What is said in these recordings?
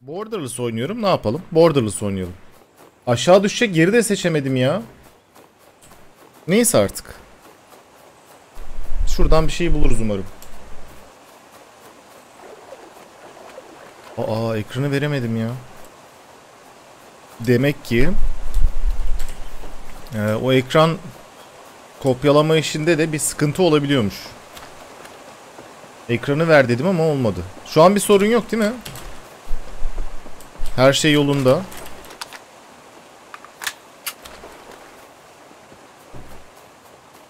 Borderless oynuyorum. Ne yapalım? Borderless oynayalım. Aşağı düşecek yeri de seçemedim ya. Neyse artık. Şuradan bir şey buluruz umarım. Aa ekranı veremedim ya. Demek ki e, o ekran kopyalama işinde de bir sıkıntı olabiliyormuş. Ekranı ver dedim ama olmadı. Şu an bir sorun yok değil mi? Her şey yolunda.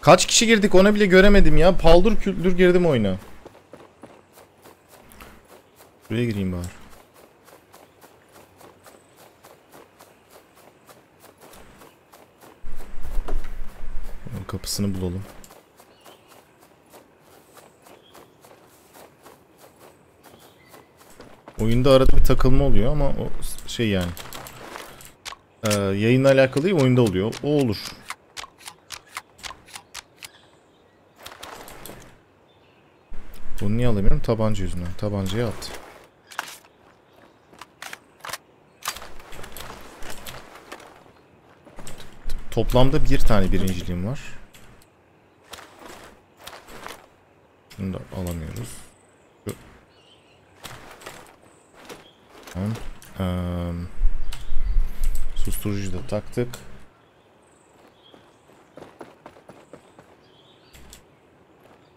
Kaç kişi girdik ona bile göremedim ya. Paldır küldür girdim oyuna. Buraya gireyim bari. Kapısını bulalım. Oyunda arada bir takılma oluyor ama o şey yani. Ee, yayınla alakalı değil oyunda oluyor. O olur. Bunu niye alamıyorum? Tabanca yüzünden. Tabancayı at. Toplamda bir tane birinciliğim var. Bunu da alamıyoruz. Tamam. Eee, susturucuyu da taktık.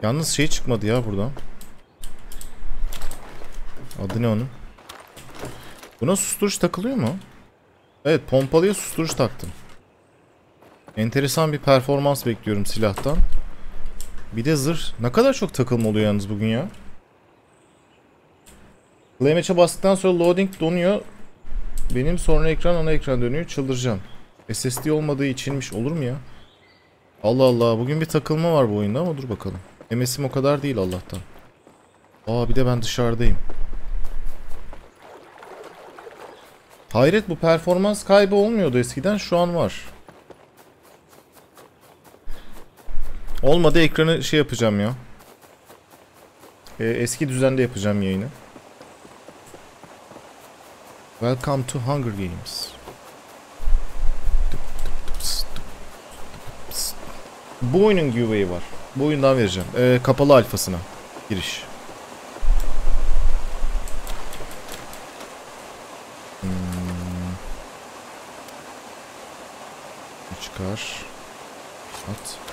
Yalnız şey çıkmadı ya buradan. Adı ne onun? Buna susturucu takılıyor mu? Evet pompalıya susturucu taktım. Enteresan bir performans bekliyorum silahtan. Bir de zırh. Ne kadar çok takılma oluyor yalnız bugün ya. Play bastıktan sonra loading donuyor. Benim sonra ekran ana ekran dönüyor. Çıldıracağım. SSD olmadığı içinmiş olur mu ya? Allah Allah bugün bir takılma var bu oyunda ama dur bakalım. MS'im o kadar değil Allah'tan. Aa bir de ben dışarıdayım. Hayret bu performans kaybı olmuyordu eskiden şu an var. Olmadı ekranı şey yapacağım ya. Ee, eski düzende yapacağım yayını. Welcome to Hunger Games. Bu oyunun giveaway'i var. Bu oyundan vereceğim. Ee, kapalı alfasına giriş. Hmm. Çıkar. At.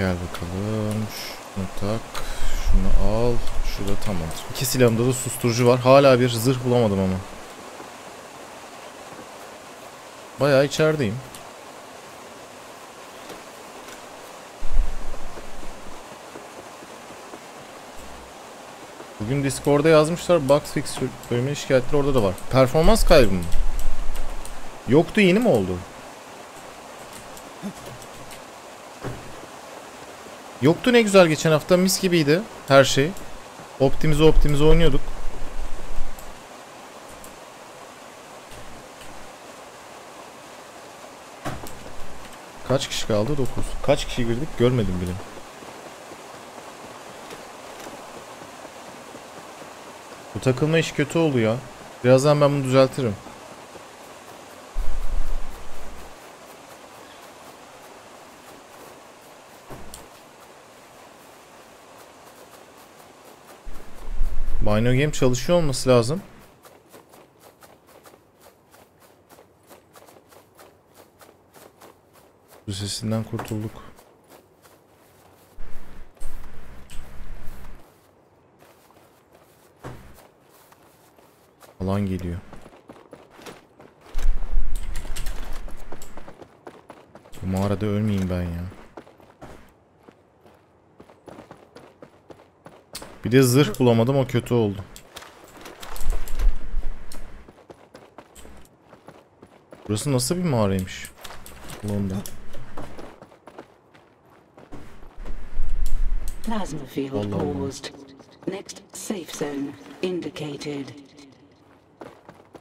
Gel bakalım. Şunu tak. Şunu al. Şurada tamamdır. İki silahımda da susturucu var. Hala bir zırh bulamadım ama. Bayağı içerideyim. Bugün Discord'da yazmışlar bug fix bölümünün şikayetleri orada da var. Performans kaybı mı? Yoktu yeni mi oldu? Yoktu ne güzel geçen hafta mis gibiydi her şey. Optimize optimize oynuyorduk. Kaç kişi kaldı? 9. Kaç kişi girdik görmedim bile. Bu takılma iş kötü oldu ya. Birazdan ben bunu düzeltirim. Bino Game çalışıyor olması lazım. Bu sesinden kurtulduk. Alan geliyor. Bu mağarada ölmeyeyim ben ya. Bir de zırh bulamadım o kötü oldu. Burası nasıl bir mağaraymış? Londra. Plasma field paused. Next safe zone indicated.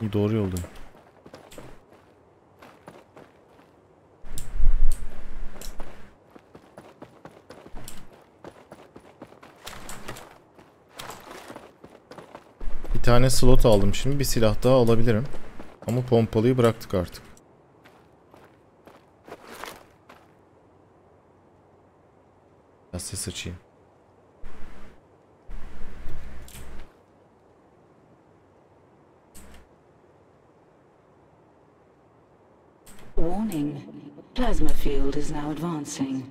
İyi doğru yoldayım. Tane slot aldım şimdi. Bir silah daha alabilirim. Ama pompalıyı bıraktık artık. Biraz ses açayım. Warning. Plasma field is now advancing.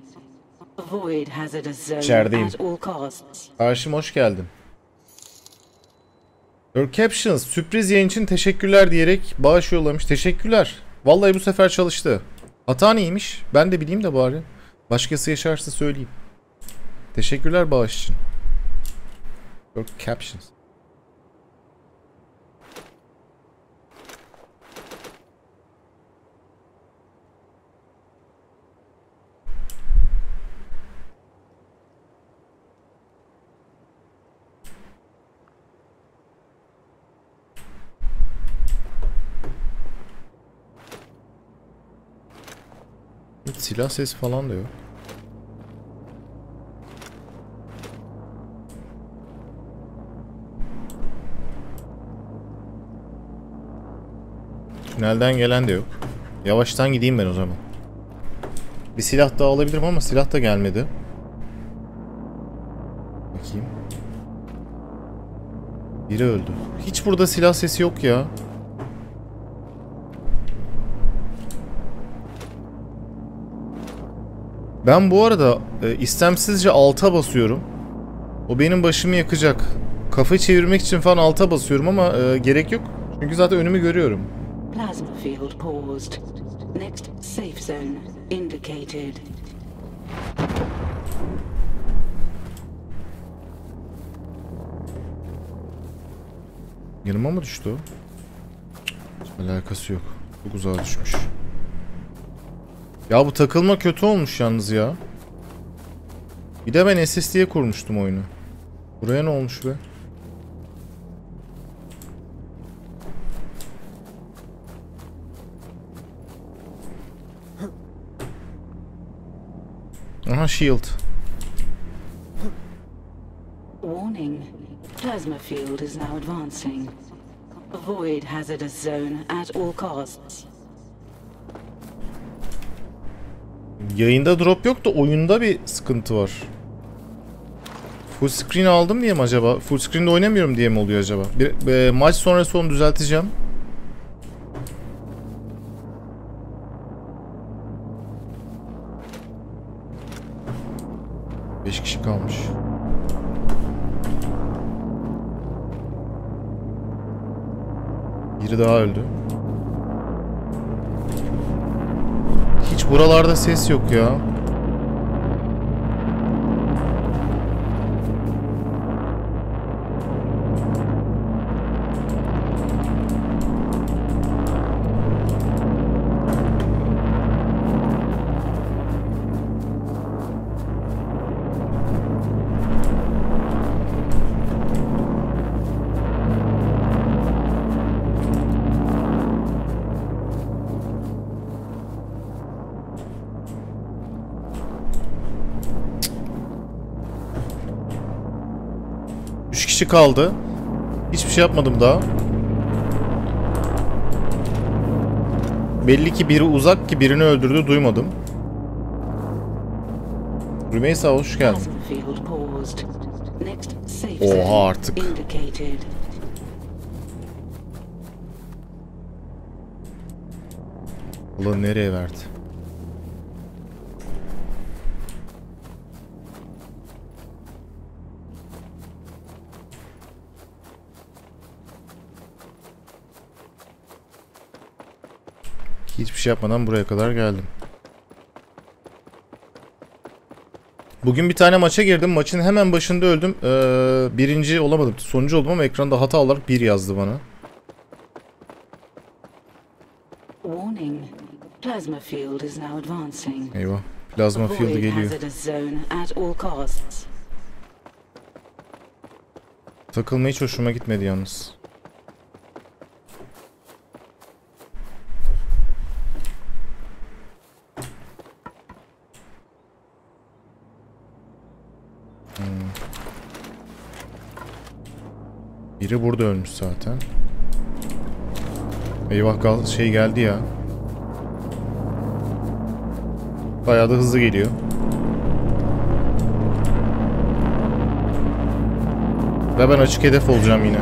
Avoid hazardous zone at all costs. Karşım hoş geldin. Your Captions sürpriz yayın için teşekkürler diyerek bağış yollamış. Teşekkürler. Vallahi bu sefer çalıştı. Hata neymiş? Ben de bileyim de bari. Başkası yaşarsa söyleyeyim. Teşekkürler bağış için. Your Captions. Hiç silah sesi falan da yok. Tünelden gelen de yok. Yavaştan gideyim ben o zaman. Bir silah daha alabilirim ama silah da gelmedi. Bakayım. Biri öldü. Hiç burada silah sesi yok ya. Ben bu arada e, istemsizce alta basıyorum. O benim başımı yakacak. Kafa çevirmek için falan alta basıyorum ama e, gerek yok. Çünkü zaten önümü görüyorum. Plasma field paused. Next safe zone indicated. Yanıma mı düştü o? Alakası yok. Çok uzağa düşmüş. Ya bu takılma kötü olmuş yalnız ya. Bir de ben SSD'ye kurmuştum oyunu. Buraya ne olmuş be? Aha shield. Warning. Plasma field is now advancing. Avoid hazardous zone at all costs. Yayında drop yok da oyunda bir sıkıntı var. Full screen aldım diye mi acaba? Full screen'de oynamıyorum diye mi oluyor acaba? Bir, e, maç sonrası onu düzelteceğim. Beş kişi kalmış. Biri daha öldü. Buralarda ses yok ya. Üç kişi kaldı. Hiçbir şey yapmadım daha. Belli ki biri uzak ki birini öldürdü duymadım. Rümeysa hoş geldin. Oha artık. Ulan nereye verdi? Hiçbir şey yapmadan buraya kadar geldim. Bugün bir tane maça girdim. Maçın hemen başında öldüm. Ee, birinci olamadım. Sonuncu oldum ama ekranda hata olarak bir yazdı bana. Warning. Plasma field is now advancing. Eyvah. Plazma field geliyor. Takılma hiç hoşuma gitmedi yalnız. Hmm. Biri burada ölmüş zaten. Eyvah gal şey geldi ya. Bayağı da hızlı geliyor. Ve ben açık hedef olacağım yine.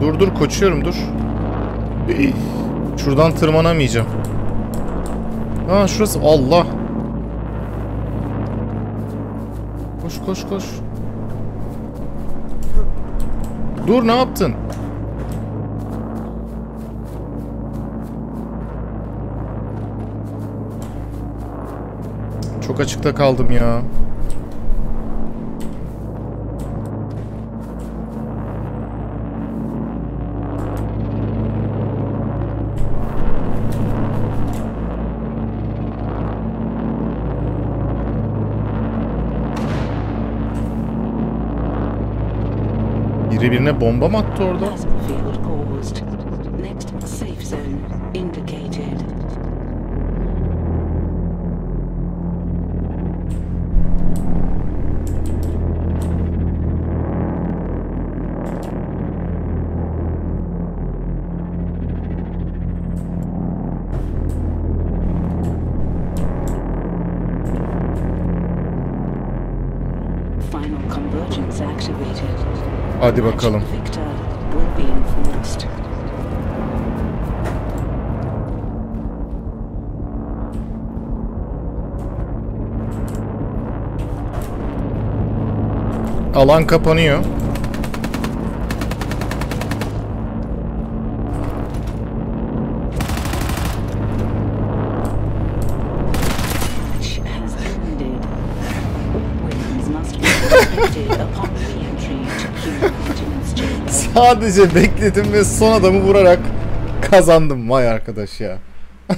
Dur dur koşuyorum dur. Şuradan tırmanamayacağım. Ha şurası Allah. Koş koş koş. Dur ne yaptın? Çok açıkta kaldım ya. Biri birine bomba mı attı orada? Hadi bakalım. Alan kapanıyor. Sadece bekledim ve son adamı vurarak kazandım. Vay arkadaş ya.